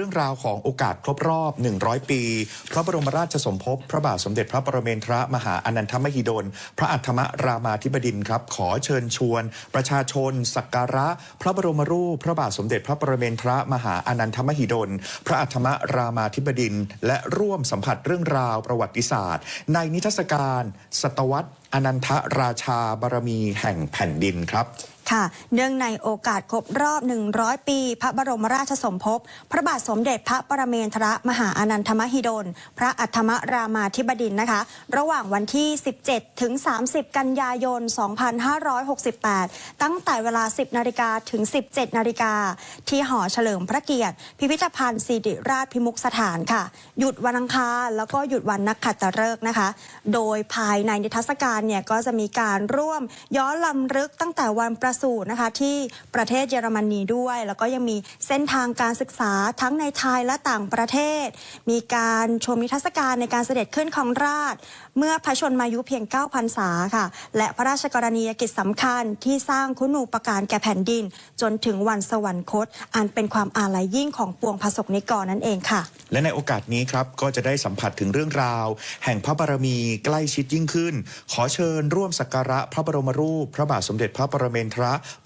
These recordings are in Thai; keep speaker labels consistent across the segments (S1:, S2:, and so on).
S1: เรื่องราวของโอกาสครบรอบ 100 ปี พระบรมราชสมภพ พระบาทสมเด็จพระปรเมนทรมหาอนันทมหิดล พระอัฏฐมรามาธิบดินทร์ครับ ขอเชิญชวน ประชาชน สักการะ พระบรมรูป พระบาทสมเด็จพระปรเมนทรมหาอนันทมหิดล พระอัฏฐมรามาธิบดินทร์และร่วมสัมผัสเรื่องราวประวัติศาสตร์ ในนิทรรศการ ศตวรรษอนันทราชาบารมีแห่งแผ่นดินครับ
S2: ค่ะ เนื่องในโอกาสครบรอบ 100 ปี พระบรมราชสมภพ พระบาทสมเด็จพระปรเมนทรมหาอนันทมหิดล พระอัฏฐมรามาธิบดินนะคะ ระหว่างวันที่ 17 ถึง 30 กันยายน 2568 ตั้งแต่เวลา 10 นาฬิกาถึง 17 นาฬิกา ที่หอเฉลิมพระเกียรติ พิพิธภัณฑ์สิริราชพิมุกสถานค่ะ หยุดวันอังคารแล้วก็หยุดวันนักขัตฤกษ์นะคะ โดยภายในนิทรรศการเนี่ยก็จะมีการร่วมย้อนลำลึกตั้งแต่วันประสูตินะคะที่ประเทศเยอรมนีด้วย แล้วก็ยังมีเส้นทางการศึกษาทั้งในไทยและต่างประเทศ มีการชมนิทรรศการในการเสด็จขึ้นของราช เมื่อพระชนมายุเพียง 9 พรรษาค่ะ และพระราชกรณียกิจสำคัญที่สร้างคุณูปการแก่แผ่นดิน จนถึงวันสวรรคต อันเป็นความอาลัยยิ่งของปวงพระสกนิกรนั่นเองค่ะ
S1: และในโอกาสนี้ครับก็จะได้สัมผัสถึงเรื่องราว แห่งพระบารมีใกล้ชิดยิ่งขึ้น ขอเชิญร่วมสักการะพระบรมรูป พระบาทสมเด็จพระปรเมนทร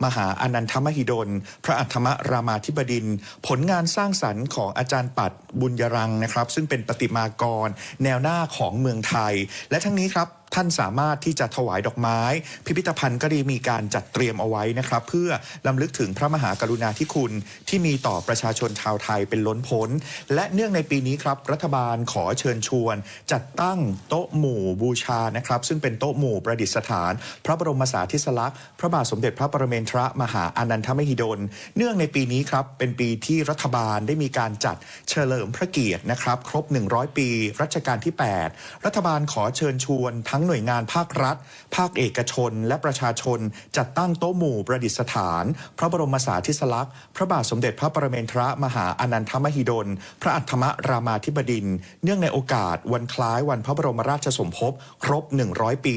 S1: มหาอนันทมหิดล พระอัธมรามาธิบดิน ผลงานสร้างสรรค์ของอาจารย์ปัดบุญยรังนะครับ ซึ่งเป็นประติมากร แนวหน้าของเมืองไทย และทั้งนี้ครับ ท่านสามารถที่จะถวายดอกไม้ พิพิธภัณฑ์ก็ได้มีการจัดเตรียมเอาไว้นะครับ เพื่อลำลึกถึงพระมหากรุณาธิคุณที่มีต่อประชาชนชาวไทยเป็นล้นพ้น และเนื่องในปีนี้ครับ รัฐบาลขอเชิญชวน จัดตั้งโต๊ะหมู่บูชานะครับ ซึ่งเป็นโต๊ะหมู่ประดิษฐาน พระบรมสารีริลักษณ์พระบาทสมเด็จพระปรเมนทรมหาอนันทมหิดล เนื่องในปีนี้ครับเป็นปีที่รัฐบาลได้มีการจัดเฉลิมพระเกียรตินะครับ ครบ 100 ปี รัชกาลที่ 8 รัฐบาลขอเชิญชวนทั้งหน่วยงานภาครัฐ ภาคเอกชน และประชาชน จัดตั้งโต๊ะหมู่ประดิษฐาน พระบรมสารีริลักษณ์ พระบาทสมเด็จพระปรเมนทรมหาอนันทมหิดล พระอัฏฐมรามาธิบดิน เนื่องในโอกาสวันคล้ายวันพระบรมราชสมภพ ครบ 100 ปี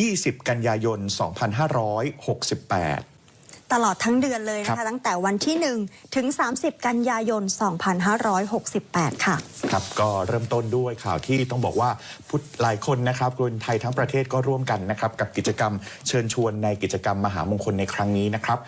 S1: 20 กันยายน 2568
S2: ตลอดทั้งเดือนเลย
S1: ครั
S2: นะ
S1: บ
S2: คะ ตั้งแต่วันที่ 1 ถึง 30 กันยายน 2568 ค่ะ
S1: ครับ ก็เริ่มต้นด้วยข่าวที่ต้องบอกว่าพุทธหลายคนนะครับคนไทยทั้งประเทศก็ร่วมกันนะครับ กับกิจกรรมเชิญชวนในกิจกรรมมหามงคลในครั้งนี้นะครับ